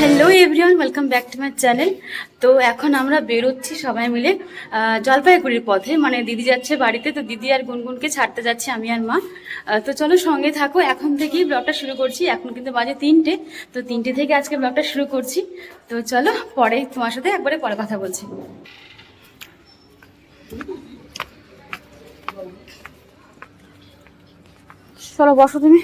hello everyone welcome back to my channel তো এখন আমরা বেরোচ্ছি সবাই মিলে জলপাইগুড়ির পথে। মানে দিদি যাচ্ছে বাড়িতে, তো দিদি আর গুনগুনকে ছাড়তে যাচ্ছি আমি আর মা। তো চলো সঙ্গে থাকো। এখন থেকেই ব্লগটা শুরু করছি। এখন কিন্তু বাজে তিনটে। তো তিনটে থেকে আজকে ব্লগটা শুরু করছি। তো চলো, পরে তোমার সাথে একবারে পরে কথা বলছি। চলো, বসো তুমি।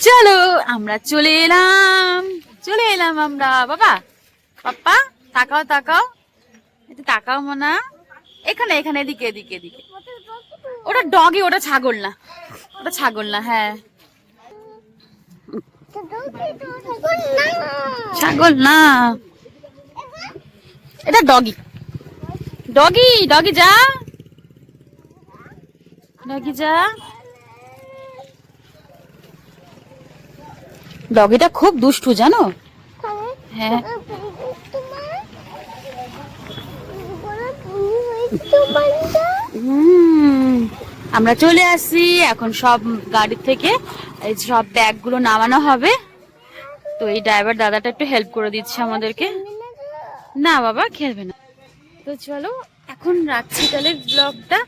চলো, আমরা চলে এলাম। চলে এলাম আমরা। বাবা, পাপ্পা, তাকাও তাকাও। একটু তাকাও মনা। এখানে এখানে, এদিকে এদিকে এদিকে। ওটা ডগি ওটা ছাগল না। ওটা ছাগল না হ্যাঁ। ছাগল না। এটা ডগি ডগি ডগি যা। ডগি যা। ডগিটা খুব দুষ্টু, জানো? হ্যাঁ। আমরা চলে আসি এখন সব গাড়ি থেকে, এই সব ব্যাগগুলো নামানো হবে। তো এই ড্রাইভার দাদাটা একটু হেল্প করে দিচ্ছে আমাদেরকে। না বাবা, খেলবে না। তো চলো এখন রাখছি তাহলে ব্লগটা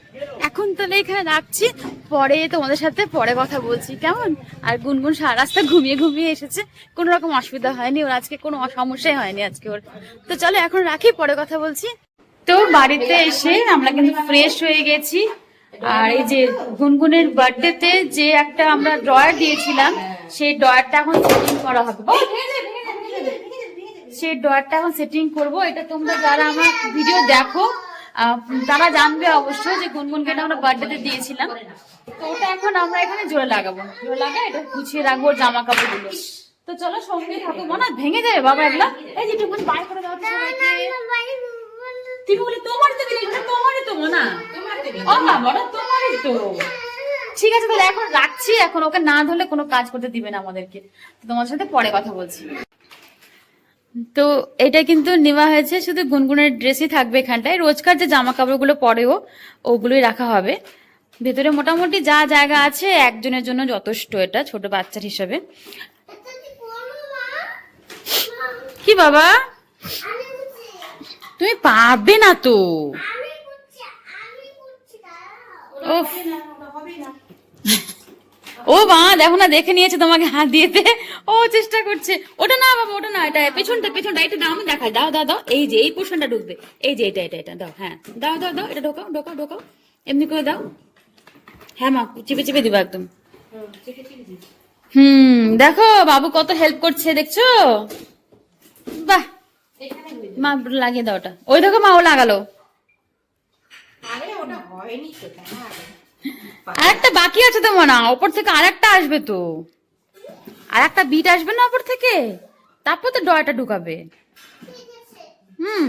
এখন তাহলে এখানে রাখছি। পরে তোমাদের সাথে পরে কথা বলছি, কেমন? আর গুনগুন সারা রাস্তা ঘুমিয়ে ঘুমিয়ে এসেছে। কোনো রকম অসুবিধা হয়নি ওর, আজকে কোনো সমস্যাই হয়নি আজকে ওর। তো চলো এখন রাখি, পরে কথা বলছি। তো বাড়িতে এসে আমরা কিন্তু ফ্রেশ হয়ে গেছি। আর এই যে গুনগুনের বার্থডেতে যে একটা আমরা ড্রয়ার দিয়েছিলাম, সেই ড্রয়ারটা এখন সেটিং করা হবে। সেই ড্রয়ারটা এখন সেটিং করব। এটা তোমরা যারা আমার ভিডিও দেখো তারা জানবে অবশ্যই যে গুনগুনকে এটা আমরা বার্থডেতে দিয়েছিলাম। তো ওটা এখন আমরা এখানে জোরে লাগাবো। জোরে লাগা এটা গুছিয়ে রাখব জামা কাপড়গুলো তো চলো সঙ্গে থাকো মনে হয় ভেঙে যাবে বাবা এগুলা এই যে একটু বাই করে দাও তো তুমি বলে তোমার তো দিলে এটা তোমারই তো না ও না তোমারই তো। ঠিক আছে তাহলে এখন রাখছি। এখন ওকে না ধরলে কোনো কাজ করতে দিবে না আমাদেরকে। তোমার সাথে পরে কথা বলছি। তো এটা কিন্তু নেওয়া হয়েছে শুধু গুনগুনের ড্রেসই থাকবে এখানটায়। রোজকার যে জামা কাপড়গুলো পরেও ওগুলোই রাখা হবে। ভেতরে মোটামুটি যা জায়গা আছে একজনের জন্য যথেষ্ট এটা ছোট বাচ্চার হিসাবে। কি বাবা? তুমি পারবে না তো। ও মা, দেখো না, দেখে নিয়েছে তোমাকে হাত দিয়েতে। ও চেষ্টা করছে। ওটা না বাবা, ওটা না, এটা পেছনটা পেছনটা, এটা দাও, আমি দেখাই। দাও দাও দাও। এই যে, এই পোর্শনটা ঢুকবে। এই যে, এটা এটা এটা, দাও হ্যাঁ। দাও দাও দাও, এটা ঢোকাও ঢোকাও ঢোকাও। এমনি করে দাও। হ্যাঁ মা, চিপে চিপে দিবা একদম। হুম, দেখো, বাবু কত হেল্প করছে, দেখছ? বাহ! মা, লাগিয়ে দাও ওটা। ওই দেখো মা, ও লাগালো। আরেকটা বাকি আছে তো মনে হয়, ওপর থেকে আরেকটা আসবে তো। আর একটা বিট আসবে না ওপর থেকে? তারপর তো ডয়টা ঢুকাবে। হুম।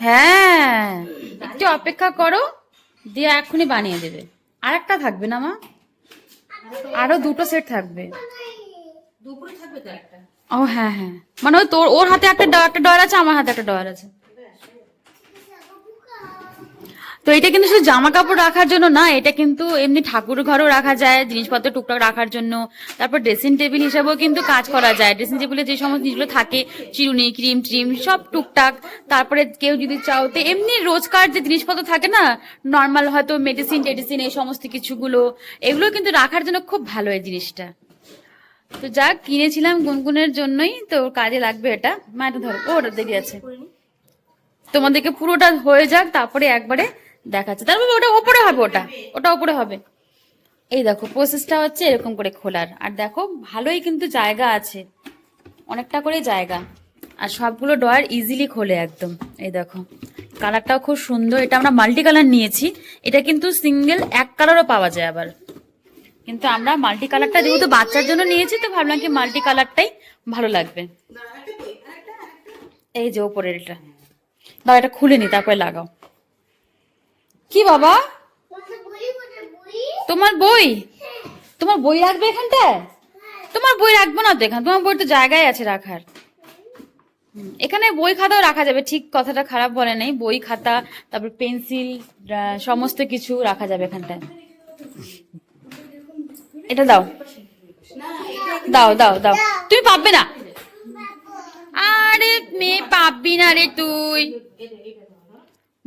হ্যাঁ একটু অপেক্ষা করো দিয়ে এক্ষুনি বানিয়ে দেবে। আরেকটা থাকবে না মা? আরও দুটো সেট থাকবে। ও হ্যাঁ হ্যাঁ। মানে ওই তোর ওর হাতে একটা একটা ডয়ার আছে আমার হাতে একটা ডয়ার আছে। তো এটা কিন্তু শুধু জামা কাপড় রাখার জন্য না, এটা কিন্তু এমনি ঠাকুর ঘরও রাখা যায়, জিনিসপত্র টুকটাক রাখার জন্য। তারপর ড্রেসিং টেবিল হিসাবেও কিন্তু কাজ করা যায়। ড্রেসিং টেবিলে যে সমস্ত জিনিসগুলো থাকে, চিরুনি, ক্রিম ট্রিম, সব টুকটাক। তারপরে কেউ যদি চাও তো এমনি রোজকার যে জিনিসপত্র থাকে না নর্মাল হয়তো মেডিসিন টেডিসিন এই সমস্ত কিছুগুলো, এগুলো কিন্তু রাখার জন্য খুব ভালো এই জিনিসটা। তো যা কিনেছিলাম গুনগুনের জন্যই, তো কাজে লাগবে এটা। মা এটা ধরো ওটা দেরি আছে। তোমাদেরকে পুরোটা হয়ে যাক, তারপরে একবারে দেখাচ্ছে। তারপরে ওটা ওপরে হবে ওটা। ওটা ওপরে হবে। এই দেখো প্রসেসটা হচ্ছে এরকম করে খোলার। আর দেখো, ভালোই কিন্তু জায়গা আছে। অনেকটা করে জায়গা। আর সবগুলো ডয়ার ইজিলি খোলে একদম। এই দেখো, কালারটাও খুব সুন্দর। এটা আমরা মাল্টি কালার নিয়েছি। এটা কিন্তু সিঙ্গেল এক কালারও পাওয়া যায় আবার। কিন্তু আমরা মাল্টি কালারটা যেহেতু বাচ্চার জন্য নিয়েছি, তো ভাবলাম কি মাল্টি কালারটাই ভালো লাগবে। এই যে ওপরের এটা দাও, এটা খুলে নি, তারপরে লাগাও। কি বাবা? তোমার বই? তোমার বই রাখবে এখানটায় তোমার বই রাখব না তো এখানে। তোমার বই তো জায়গায় আছে রাখার। এখানে বই খাতাও রাখা যাবে। ঠিক কথাটা খারাপ বলে নেই। বই খাতা তারপর পেন্সিল সমস্ত কিছু রাখা যাবে এখানটায়। এটা দাও। দাও দাও দাও। তুমি পাববে না? আরে মেয়ে পাবি না রে তুই।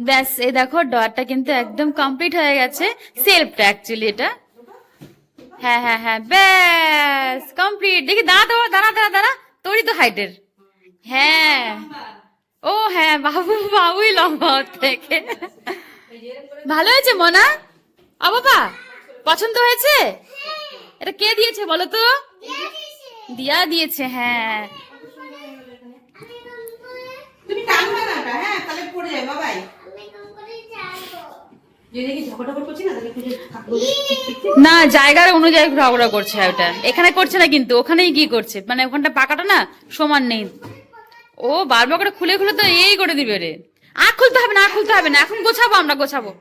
ব্যাস, এই দেখো ডয়ারটা কিন্তু একদম কমপ্লিট হয়ে গেছে। সেলফটা অ্যাকচুয়ালি এটা। হ্যাঁ হ্যাঁ হ্যাঁ ব্যাস কমপ্লিট দেখি, দাঁড়া দাঁড়া দাঁড়া দাঁড়া তোরই তো হাইটের হ্যাঁ। ও হ্যাঁ বাবু, বাবুই লম্বা থেকে। ভালো হয়েছে, মনা? আ পছন্দ হয়েছে? এটা কে দিয়েছে, বলো তো? দিয়া দিয়েছে হ্যাঁ। তুমি টানবে না হ্যাঁ তাহলে পড়ে যাবে বাবাই যদি দেখি ঝগড়া করছি না তাহলে খুঁজে থাকব না জায়গার অনুযায়ী ঝগড়া করছে ওটা। এখানে করছে না কিন্তু ওখানেই কি করছে? মানে ওখানটা পাকাটা না সমান নেই। ও বারবার করে খুলে খুলে তো এই করে দিবে রে। আর খুলতে হবে না আর খুলতে হবে না এখন গোছাবো আমরা গোছাবো।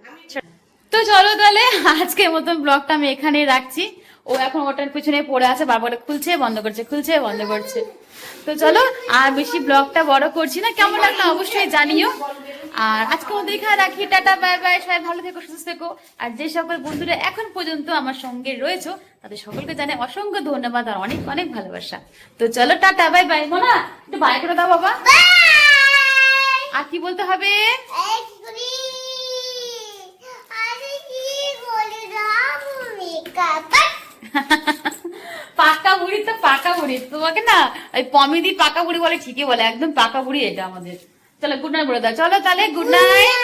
তো চলো তাহলে আজকের মতন ব্লগটা আমি এখানেই রাখছি। ও এখন ওটার পিছনে পড়ে আছে বারবার খুলছে, বন্ধ করছে, খুলছে, বন্ধ করছে। তো চলো, আর বেশি ব্লগটা বড় করছি না, কেমন লাগল অবশ্যই জানিও। আর আজকে মধ্যে এখানে রাখি, টাটা, বাই বাই, সবাই ভালো থেকো, সুস্থ থেকো। আর যে সকল বন্ধুরা এখন পর্যন্ত আমার সঙ্গে রয়েছে, তাদের সকলকে জানাই অসংখ্য ধন্যবাদ আর অনেক অনেক ভালোবাসা। তো চলো, টাটা, বাই বাই। মোনা, একটু বাই করে দাও বাবা। আর কি বলতে হবে? পাকা বুড়ি তো পাকা বুড়ি। তোমাকে না ওই পমিদি পাকা বুড়ি বলে ঠিকই বলে, একদম পাকা বুড়ি এটা আমাদের। চলো গুড নাইট বলে দাও চলো তাহলে গুড নাইট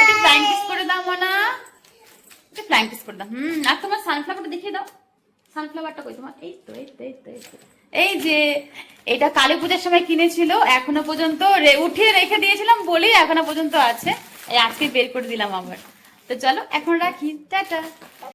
একটু ফ্লাইং কিস করে দাও, মনা। একটু ফ্লাইং কিস করে দাও। হুম, আর তোমার সানফ্লাওয়ারটা দেখিয়ে দাও। সানফ্লাওয়ারটা কই? তোমার এই তো এই তো এই তো, এই এই যে, এটা কালী পূজার সময় কিনেছিল, এখনও পর্যন্ত উঠিয়ে রেখে দিয়েছিলাম বলেই এখনও পর্যন্ত আছে। এই আজকে বের করে দিলাম আবার। তো চলো, এখন রাখি। টাটা।